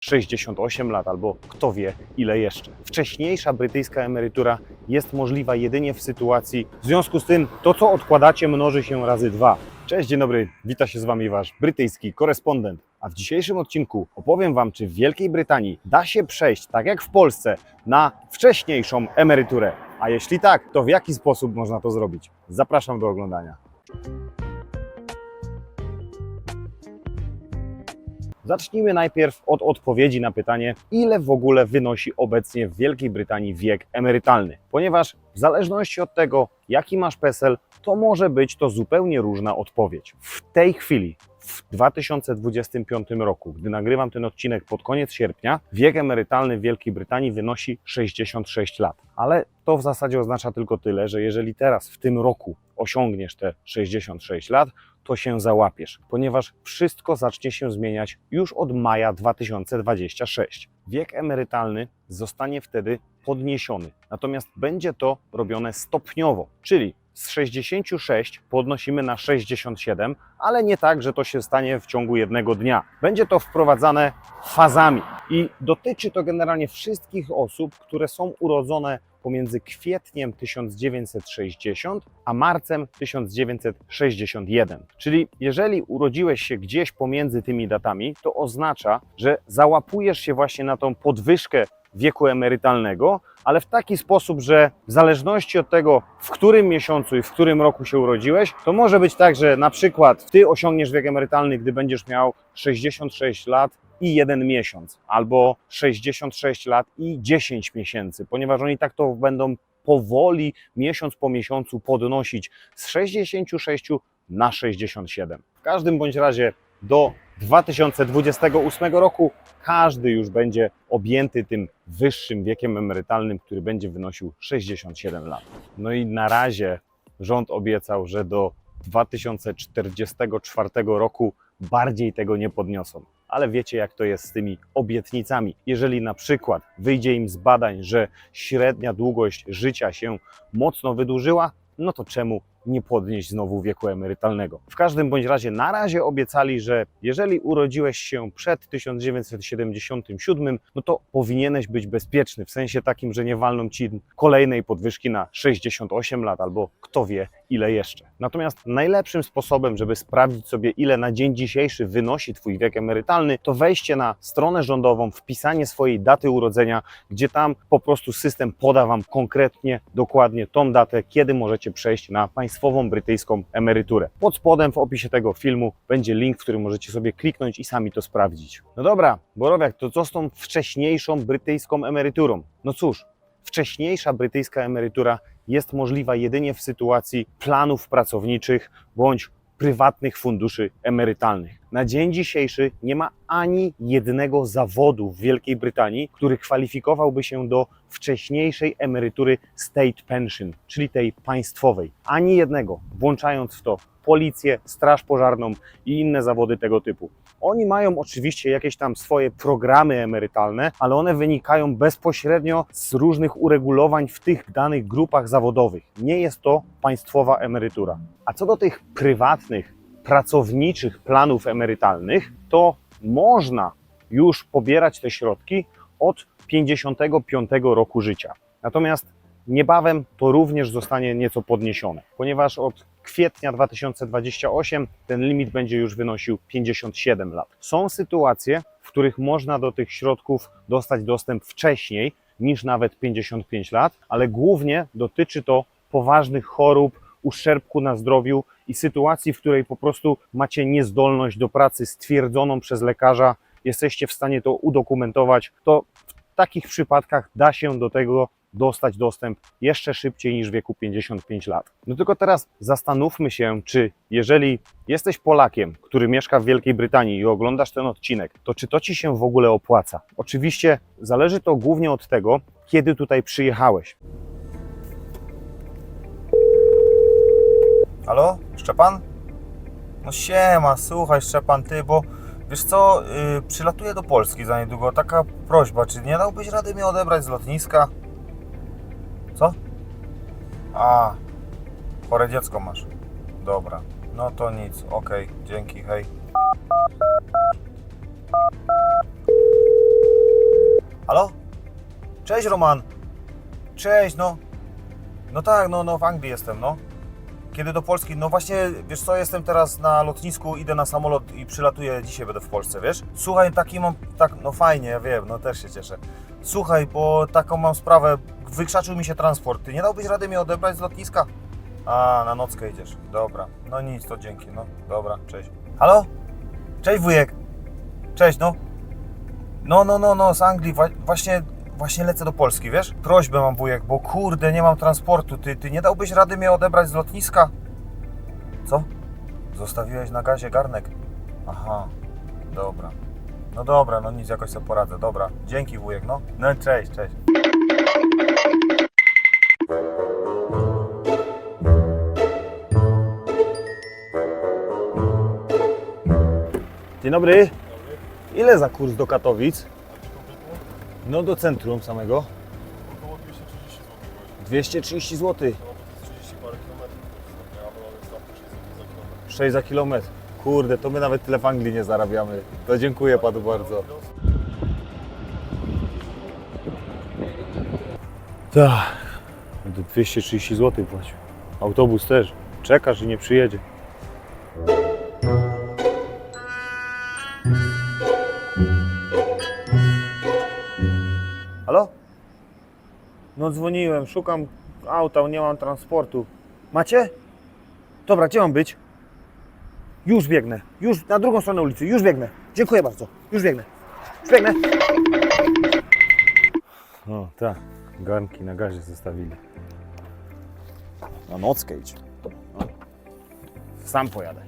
68 lat albo kto wie ile jeszcze. Wcześniejsza brytyjska emerytura jest możliwa jedynie w sytuacji, w związku z tym to co odkładacie mnoży się razy dwa. Cześć, dzień dobry, wita się z Wami Wasz brytyjski korespondent. A w dzisiejszym odcinku opowiem Wam, czy w Wielkiej Brytanii da się przejść, tak jak w Polsce, na wcześniejszą emeryturę. A jeśli tak, to w jaki sposób można to zrobić? Zapraszam do oglądania. Zacznijmy najpierw od odpowiedzi na pytanie, ile w ogóle wynosi obecnie w Wielkiej Brytanii wiek emerytalny. Ponieważ w zależności od tego, jaki masz PESEL, to może być to zupełnie różna odpowiedź. W tej chwili, w 2025 roku, gdy nagrywam ten odcinek pod koniec sierpnia, wiek emerytalny w Wielkiej Brytanii wynosi 66 lat. Ale to w zasadzie oznacza tylko tyle, że jeżeli teraz w tym roku osiągniesz te 66 lat, to się załapiesz, ponieważ wszystko zacznie się zmieniać już od maja 2026. Wiek emerytalny zostanie wtedy podniesiony, natomiast będzie to robione stopniowo, czyli z 66 podnosimy na 67, ale nie tak, że to się stanie w ciągu jednego dnia. Będzie to wprowadzane fazami i dotyczy to generalnie wszystkich osób, które są urodzone pomiędzy kwietniem 1960 a marcem 1961. Czyli jeżeli urodziłeś się gdzieś pomiędzy tymi datami, to oznacza, że załapujesz się właśnie na tą podwyżkę wieku emerytalnego, ale w taki sposób, że w zależności od tego, w którym miesiącu i w którym roku się urodziłeś, to może być tak, że na przykład ty osiągniesz wiek emerytalny, gdy będziesz miał 66 lat i jeden miesiąc, albo 66 lat i 10 miesięcy, ponieważ oni tak to będą powoli, miesiąc po miesiącu podnosić z 66 na 67. W każdym bądź razie do 2028 roku każdy już będzie objęty tym wyższym wiekiem emerytalnym, który będzie wynosił 67 lat. No i na razie rząd obiecał, że do 2044 roku bardziej tego nie podniosą. Ale wiecie, jak to jest z tymi obietnicami. Jeżeli na przykład wyjdzie im z badań, że średnia długość życia się mocno wydłużyła, no to czemu nie podnieść znowu wieku emerytalnego? W każdym bądź razie na razie obiecali, że jeżeli urodziłeś się przed 1977, no to powinieneś być bezpieczny, w sensie takim, że nie walną ci kolejnej podwyżki na 68 lat albo kto wie ile jeszcze. Natomiast najlepszym sposobem, żeby sprawdzić sobie ile na dzień dzisiejszy wynosi Twój wiek emerytalny, to wejście na stronę rządową, wpisanie swojej daty urodzenia, gdzie tam po prostu system poda Wam konkretnie, dokładnie tą datę, kiedy możecie przejść na państwową brytyjską emeryturę. Pod spodem w opisie tego filmu będzie link, w którym możecie sobie kliknąć i sami to sprawdzić. No dobra, Borowiak, to co z tą wcześniejszą brytyjską emeryturą? No cóż, wcześniejsza brytyjska emerytura jest możliwa jedynie w sytuacji planów pracowniczych bądź prywatnych funduszy emerytalnych. Na dzień dzisiejszy nie ma ani jednego zawodu w Wielkiej Brytanii, który kwalifikowałby się do wcześniejszej emerytury state pension, czyli tej państwowej. Ani jednego, włączając w to policję, straż pożarną i inne zawody tego typu. Oni mają oczywiście jakieś tam swoje programy emerytalne, ale one wynikają bezpośrednio z różnych uregulowań w tych danych grupach zawodowych. Nie jest to państwowa emerytura. A co do tych prywatnych, pracowniczych planów emerytalnych, to można już pobierać te środki od 55 roku życia. Natomiast niebawem to również zostanie nieco podniesione, ponieważ od kwietnia 2028 ten limit będzie już wynosił 57 lat. Są sytuacje, w których można do tych środków dostać dostęp wcześniej niż nawet 55 lat, ale głównie dotyczy to poważnych chorób, uszczerbku na zdrowiu i sytuacji, w której po prostu macie niezdolność do pracy stwierdzoną przez lekarza, jesteście w stanie to udokumentować, to w takich przypadkach da się do tego dostać dostęp jeszcze szybciej niż w wieku 55 lat. No tylko teraz zastanówmy się, czy jeżeli jesteś Polakiem, który mieszka w Wielkiej Brytanii i oglądasz ten odcinek, to czy to ci się w ogóle opłaca? Oczywiście zależy to głównie od tego, kiedy tutaj przyjechałeś. Halo? Szczepan? No siema, słuchaj Szczepan, ty, bo wiesz co, yy, przylatuję do Polski za niedługo, taka prośba, czy nie dałbyś rady mnie odebrać z lotniska? Co? A, chore dziecko masz. Dobra, no to nic, okej, dzięki, hej. Halo? Cześć Roman. Cześć, no. No tak, no, no w Anglii jestem, no. Kiedy do Polski? No właśnie, wiesz co, jestem teraz na lotnisku, idę na samolot i przylatuję, dzisiaj będę w Polsce, wiesz? Słuchaj, taki mam, tak, no fajnie, ja wiem, no też się cieszę. Słuchaj, bo taką mam sprawę, wykrzaczył mi się transport, ty nie dałbyś rady mnie odebrać z lotniska? A, na nockę idziesz, dobra, no nic, to dzięki, no, dobra, cześć. Halo? Cześć wujek. Cześć, no. No, no, no, no, z Anglii, właśnie, właśnie lecę do Polski, wiesz? Prośbę mam wujek, bo kurde, nie mam transportu, ty, ty nie dałbyś rady mnie odebrać z lotniska? Co? Zostawiłeś na gazie garnek? Aha, dobra. No dobra, no nic, jakoś sobie poradzę, dobra. Dzięki wujek, no. No cześć, cześć. Dzień dobry. Ile za kurs do Katowic? No do centrum samego. Około 230 zł. 230 zł. No bo to jest 30 parę kilometrów. Ja wolę stawkę 6 za kilometr. 6 za kilometr. Kurde, to my nawet tyle w Anglii nie zarabiamy. To dziękuję panu bardzo. Tak. Będę 230 zł płacił. Autobus też. Czekasz i nie przyjedzie. No dzwoniłem, szukam auta, nie mam transportu. Macie? Dobra, gdzie mam być? Już biegnę. Już na drugą stronę ulicy. Już biegnę. Dziękuję bardzo. Już biegnę. Już biegnę. O, tak. Garnki na gazie zostawili. Na nockę idź. No. Sam pojadę.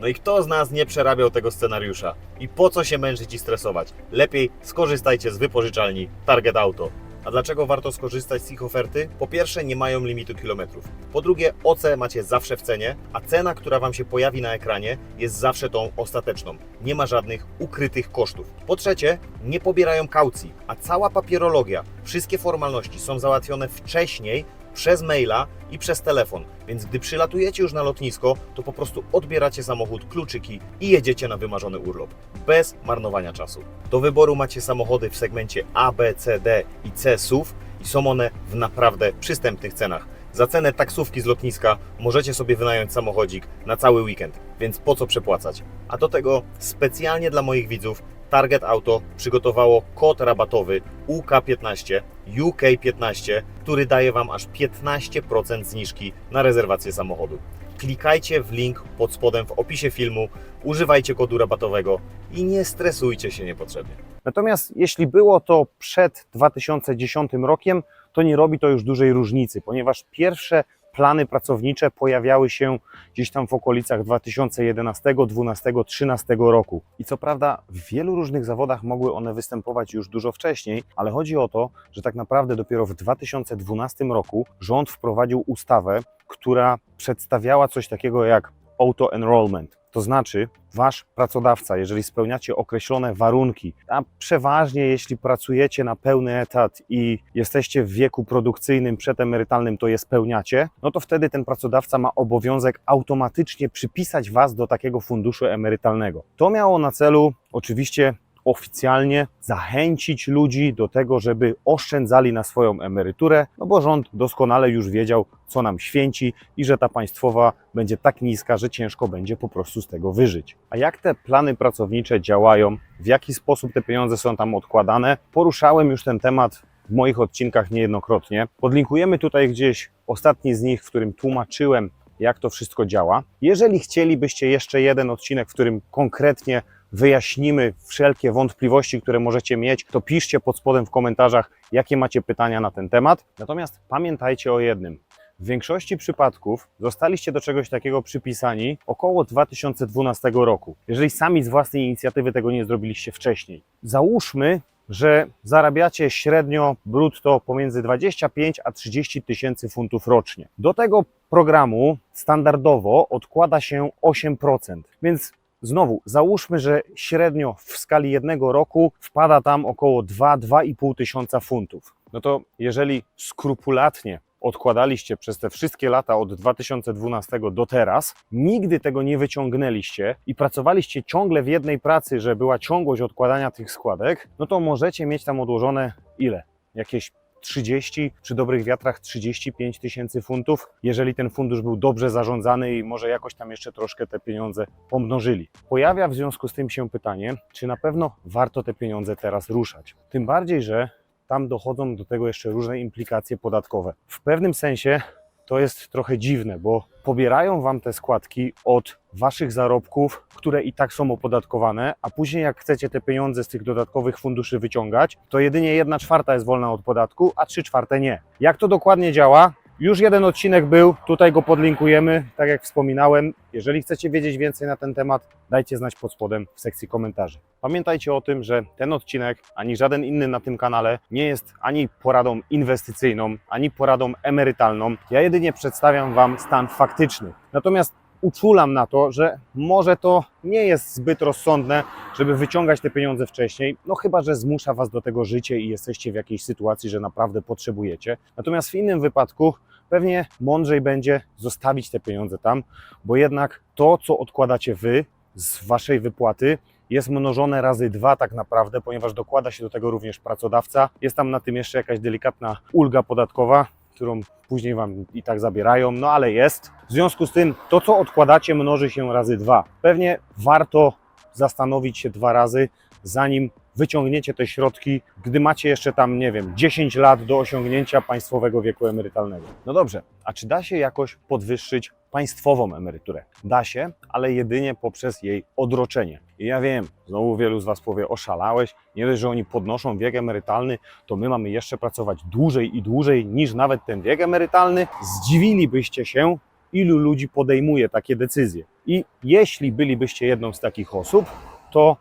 No i kto z nas nie przerabiał tego scenariusza? I po co się męczyć i stresować? Lepiej skorzystajcie z wypożyczalni Target Auto. A dlaczego warto skorzystać z ich oferty? Po pierwsze, nie mają limitu kilometrów. Po drugie, OC macie zawsze w cenie, a cena, która Wam się pojawi na ekranie, jest zawsze tą ostateczną. Nie ma żadnych ukrytych kosztów. Po trzecie, nie pobierają kaucji, a cała papierologia, wszystkie formalności są załatwione wcześniej przez maila i przez telefon. Więc gdy przylatujecie już na lotnisko, to po prostu odbieracie samochód, kluczyki i jedziecie na wymarzony urlop. Bez marnowania czasu. Do wyboru macie samochody w segmencie A, B, C, D i C SUV i są one w naprawdę przystępnych cenach. Za cenę taksówki z lotniska możecie sobie wynająć samochodzik na cały weekend, więc po co przepłacać? A do tego specjalnie dla moich widzów Target Auto przygotowało kod rabatowy UK15, UK15, który daje Wam aż 15% zniżki na rezerwację samochodu. Klikajcie w link pod spodem w opisie filmu, używajcie kodu rabatowego i nie stresujcie się niepotrzebnie. Natomiast jeśli było to przed 2010 rokiem, to nie robi to już dużej różnicy, ponieważ pierwsze plany pracownicze pojawiały się gdzieś tam w okolicach 2011, 12, 13 roku. I co prawda w wielu różnych zawodach mogły one występować już dużo wcześniej, ale chodzi o to, że tak naprawdę dopiero w 2012 roku rząd wprowadził ustawę, która przedstawiała coś takiego jak auto-enrollment. To znaczy, wasz pracodawca, jeżeli spełniacie określone warunki, a przeważnie jeśli pracujecie na pełny etat i jesteście w wieku produkcyjnym, przedemerytalnym, to je spełniacie, no to wtedy ten pracodawca ma obowiązek automatycznie przypisać was do takiego funduszu emerytalnego. To miało na celu oczywiście oficjalnie zachęcić ludzi do tego, żeby oszczędzali na swoją emeryturę, no bo rząd doskonale już wiedział, co nam święci i że ta państwowa będzie tak niska, że ciężko będzie po prostu z tego wyżyć. A jak te plany pracownicze działają, w jaki sposób te pieniądze są tam odkładane, poruszałem już ten temat w moich odcinkach niejednokrotnie. Podlinkujemy tutaj gdzieś ostatni z nich, w którym tłumaczyłem, jak to wszystko działa. Jeżeli chcielibyście jeszcze jeden odcinek, w którym konkretnie wyjaśnimy wszelkie wątpliwości, które możecie mieć, to piszcie pod spodem w komentarzach, jakie macie pytania na ten temat. Natomiast pamiętajcie o jednym. W większości przypadków zostaliście do czegoś takiego przypisani około 2012 roku, jeżeli sami z własnej inicjatywy tego nie zrobiliście wcześniej. Załóżmy, że zarabiacie średnio brutto pomiędzy 25 a 30 tysięcy funtów rocznie. Do tego programu standardowo odkłada się 8%, więc Znowu, załóżmy, że średnio w skali jednego roku wpada tam około 2-2,5 tysiąca funtów. No to jeżeli skrupulatnie odkładaliście przez te wszystkie lata od 2012 do teraz, nigdy tego nie wyciągnęliście i pracowaliście ciągle w jednej pracy, że była ciągłość odkładania tych składek, no to możecie mieć tam odłożone ile? Jakieś 30, przy dobrych wiatrach 35 tysięcy funtów, jeżeli ten fundusz był dobrze zarządzany i może jakoś tam jeszcze troszkę te pieniądze pomnożyli. Pojawia w związku z tym się pytanie, czy na pewno warto te pieniądze teraz ruszać. Tym bardziej, że tam dochodzą do tego jeszcze różne implikacje podatkowe. W pewnym sensie to jest trochę dziwne, bo pobierają wam te składki od waszych zarobków, które i tak są opodatkowane, a później jak chcecie te pieniądze z tych dodatkowych funduszy wyciągać, to jedynie jedna czwarta jest wolna od podatku, a trzy czwarte nie. Jak to dokładnie działa? Już jeden odcinek był, tutaj go podlinkujemy, tak jak wspominałem. Jeżeli chcecie wiedzieć więcej na ten temat, dajcie znać pod spodem w sekcji komentarzy. Pamiętajcie o tym, że ten odcinek, ani żaden inny na tym kanale, nie jest ani poradą inwestycyjną, ani poradą emerytalną. Ja jedynie przedstawiam Wam stan faktyczny. Natomiast uczulam na to, że może to nie jest zbyt rozsądne, żeby wyciągać te pieniądze wcześniej, no chyba, że zmusza Was do tego życie i jesteście w jakiejś sytuacji, że naprawdę potrzebujecie. Natomiast w innym wypadku pewnie mądrzej będzie zostawić te pieniądze tam, bo jednak to, co odkładacie Wy z Waszej wypłaty, jest mnożone razy dwa tak naprawdę, ponieważ dokłada się do tego również pracodawca. Jest tam na tym jeszcze jakaś delikatna ulga podatkowa, którą później Wam i tak zabierają, no ale jest. W związku z tym to, co odkładacie, mnoży się razy dwa. Pewnie warto zastanowić się dwa razy, zanim wyciągniecie te środki, gdy macie jeszcze tam, nie wiem, 10 lat do osiągnięcia państwowego wieku emerytalnego. No dobrze, a czy da się jakoś podwyższyć państwową emeryturę? Da się, ale jedynie poprzez jej odroczenie. I ja wiem, znowu wielu z Was powie, oszalałeś, nie dość, że oni podnoszą wiek emerytalny, to my mamy jeszcze pracować dłużej i dłużej niż nawet ten wiek emerytalny. Zdziwilibyście się, ilu ludzi podejmuje takie decyzje. I jeśli bylibyście jedną z takich osób, to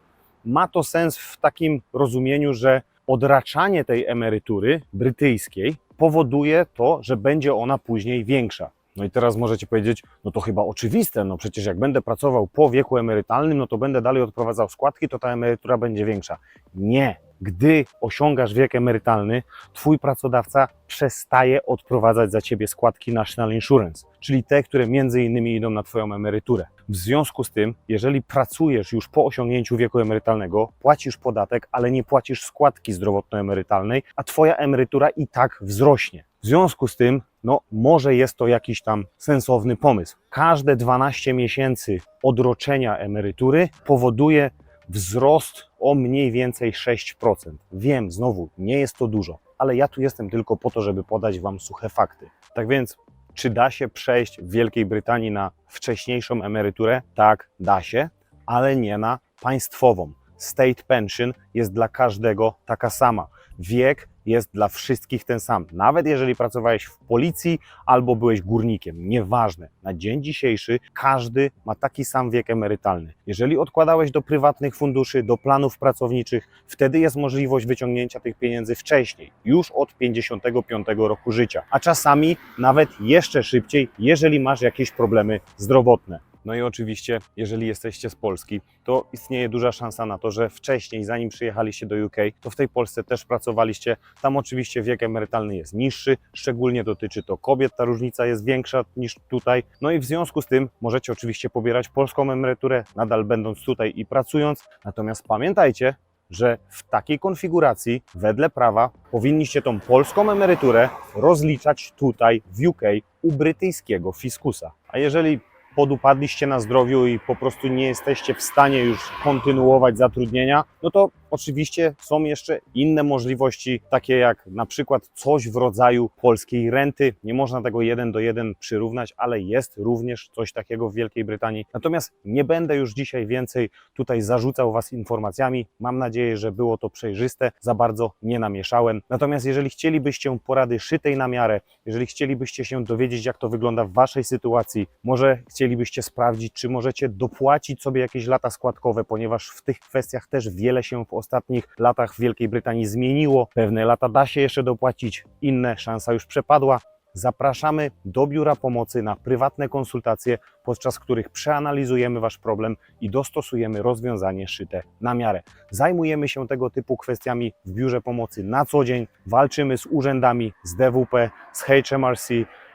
ma to sens w takim rozumieniu, że odraczanie tej emerytury brytyjskiej powoduje to, że będzie ona później większa. No i teraz możecie powiedzieć, no to chyba oczywiste, no przecież jak będę pracował po wieku emerytalnym, no to będę dalej odprowadzał składki, to ta emerytura będzie większa. Nie. Gdy osiągasz wiek emerytalny, twój pracodawca przestaje odprowadzać za ciebie składki National Insurance, czyli te, które między innymi idą na twoją emeryturę. W związku z tym, jeżeli pracujesz już po osiągnięciu wieku emerytalnego, płacisz podatek, ale nie płacisz składki zdrowotno-emerytalnej, a twoja emerytura i tak wzrośnie. W związku z tym, no może jest to jakiś tam sensowny pomysł. Każde 12 miesięcy odroczenia emerytury powoduje wzrost o mniej więcej 6%. Wiem, znowu, nie jest to dużo, ale ja tu jestem tylko po to, żeby podać Wam suche fakty. Tak więc, czy da się przejść w Wielkiej Brytanii na wcześniejszą emeryturę? Tak, da się, ale nie na państwową. State pension jest dla każdego taka sama. Wiek jest dla wszystkich ten sam. Nawet jeżeli pracowałeś w policji albo byłeś górnikiem, nieważne. Na dzień dzisiejszy każdy ma taki sam wiek emerytalny. Jeżeli odkładałeś do prywatnych funduszy, do planów pracowniczych, wtedy jest możliwość wyciągnięcia tych pieniędzy wcześniej, już od 55 roku życia, a czasami nawet jeszcze szybciej, jeżeli masz jakieś problemy zdrowotne. No i oczywiście, jeżeli jesteście z Polski, to istnieje duża szansa na to, że wcześniej, zanim przyjechaliście do UK, to w tej Polsce też pracowaliście. Tam oczywiście wiek emerytalny jest niższy, szczególnie dotyczy to kobiet, ta różnica jest większa niż tutaj. No i w związku z tym możecie oczywiście pobierać polską emeryturę, nadal będąc tutaj i pracując. Natomiast pamiętajcie, że w takiej konfiguracji, wedle prawa, powinniście tą polską emeryturę rozliczać tutaj w UK u brytyjskiego fiskusa. A jeżeli podupadliście na zdrowiu i po prostu nie jesteście w stanie już kontynuować zatrudnienia, no to oczywiście są jeszcze inne możliwości, takie jak na przykład coś w rodzaju polskiej renty. Nie można tego jeden do jeden przyrównać, ale jest również coś takiego w Wielkiej Brytanii. Natomiast nie będę już dzisiaj więcej tutaj zarzucał Was informacjami. Mam nadzieję, że było to przejrzyste, za bardzo nie namieszałem. Natomiast jeżeli chcielibyście porady szytej na miarę, jeżeli chcielibyście się dowiedzieć, jak to wygląda w Waszej sytuacji, może chcielibyście sprawdzić, czy możecie dopłacić sobie jakieś lata składkowe, ponieważ w tych kwestiach też wiele się w ostatnich latach w Wielkiej Brytanii zmieniło. Pewne lata da się jeszcze dopłacić, inne szansa już przepadła. Zapraszamy do biura pomocy na prywatne konsultacje, podczas których przeanalizujemy Wasz problem i dostosujemy rozwiązanie szyte na miarę. Zajmujemy się tego typu kwestiami w biurze pomocy na co dzień. Walczymy z urzędami, z DWP, z HMRC,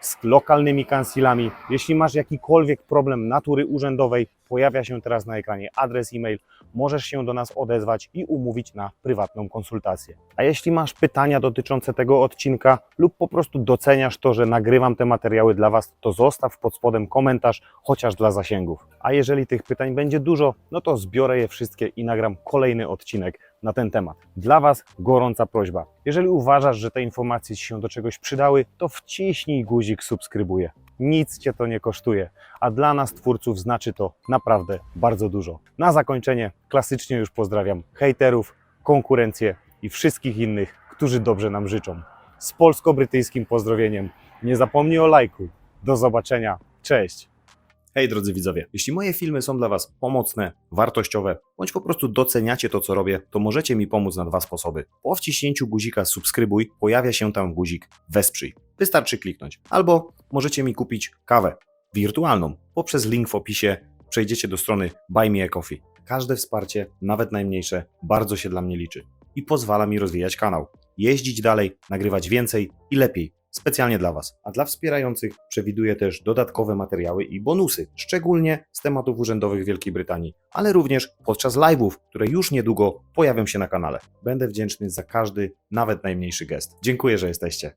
z lokalnymi kancelami. Jeśli masz jakikolwiek problem natury urzędowej, pojawia się teraz na ekranie adres e-mail. Możesz się do nas odezwać i umówić na prywatną konsultację. A jeśli masz pytania dotyczące tego odcinka lub po prostu doceniasz to, że nagrywam te materiały dla Was, to zostaw pod spodem komentarz, chociaż dla zasięgów. A jeżeli tych pytań będzie dużo, no to zbiorę je wszystkie i nagram kolejny odcinek na ten temat. Dla Was gorąca prośba. Jeżeli uważasz, że te informacje Ci się do czegoś przydały, to wciśnij guzik subskrybuję. Nic Cię to nie kosztuje, a dla nas twórców znaczy to naprawdę bardzo dużo. Na zakończenie klasycznie już pozdrawiam hejterów, konkurencję i wszystkich innych, którzy dobrze nam życzą. Z polsko-brytyjskim pozdrowieniem. Nie zapomnij o lajku. Do zobaczenia. Cześć. Hej drodzy widzowie, jeśli moje filmy są dla Was pomocne, wartościowe, bądź po prostu doceniacie to, co robię, to możecie mi pomóc na dwa sposoby. Po wciśnięciu guzika subskrybuj pojawia się tam guzik wesprzyj. Wystarczy kliknąć. Albo możecie mi kupić kawę wirtualną. Poprzez link w opisie przejdziecie do strony Buy Me a Coffee. Każde wsparcie, nawet najmniejsze, bardzo się dla mnie liczy i pozwala mi rozwijać kanał, jeździć dalej, nagrywać więcej i lepiej specjalnie dla Was. A dla wspierających przewiduję też dodatkowe materiały i bonusy, szczególnie z tematów urzędowych Wielkiej Brytanii, ale również podczas live'ów, które już niedługo pojawią się na kanale. Będę wdzięczny za każdy, nawet najmniejszy gest. Dziękuję, że jesteście.